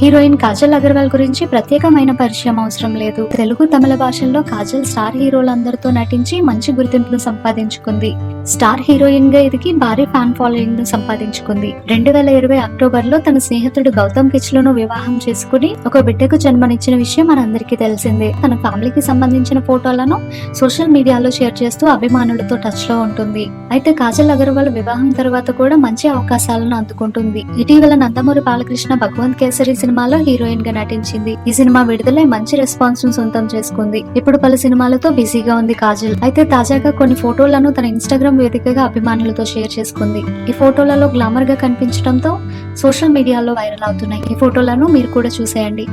Heroine Kajal Agarwal గురించి ప్రత్యేకమైన పరిచయం అవసరం లేదు. తెలుగు తమిళ భాషల్లో కాజల్ స్టార్ హీరోలందరితో నటించి మంచి గుర్తింపును సంపాదించుకుంది. స్టార్ హీరోయిన్గా ఎదిగి భారీ ఫ్యాన్ ఫాలోయింగ్ను సంపాదించుకుంది. రెండు వేల ఇరవై అక్టోబర్లో తన స్నేహితుడు గౌతమ్ కిచ్లును వివాహం చేసుకుని ఒక బిడ్డకు జన్మనిచ్చిన విషయం మనందరికీ తెలిసిందే. తన ఫ్యామిలీకి సంబంధించిన ఫోటోలను సోషల్ మీడియాలో షేర్ చేస్తూ అభిమానులతో టచ్లో ఉంటుంది. అయితే కాజల్ అగర్వాల్ వివాహం తర్వాత కూడా మంచి అవకాశాలను అందుకుంటుంది. ఇటీవల నందమూరి బాలకృష్ణ భగవంత్ కేసరి సినిమాలో హీరోయిన్గా నటించింది. ఈ సినిమా విడుదలై మంచి రెస్పాన్స్ను సొంతం చేసుకుంది. ఇప్పుడు పలు సినిమాలతో బిజీగా ఉంది కాజల్. అయితే తాజాగా కొన్ని ఫోటోలను తన ఇన్స్టాగ్రామ్ వేదికగా అభిమానులతో షేర్ చేసుకుంది. ఈ ఫోటోలలో గ్లామర్గా కనిపించడంతో సోషల్ మీడియాలో వైరల్ అవుతున్నాయి. ఈ ఫోటోలను మీరు కూడా చూసేయండి.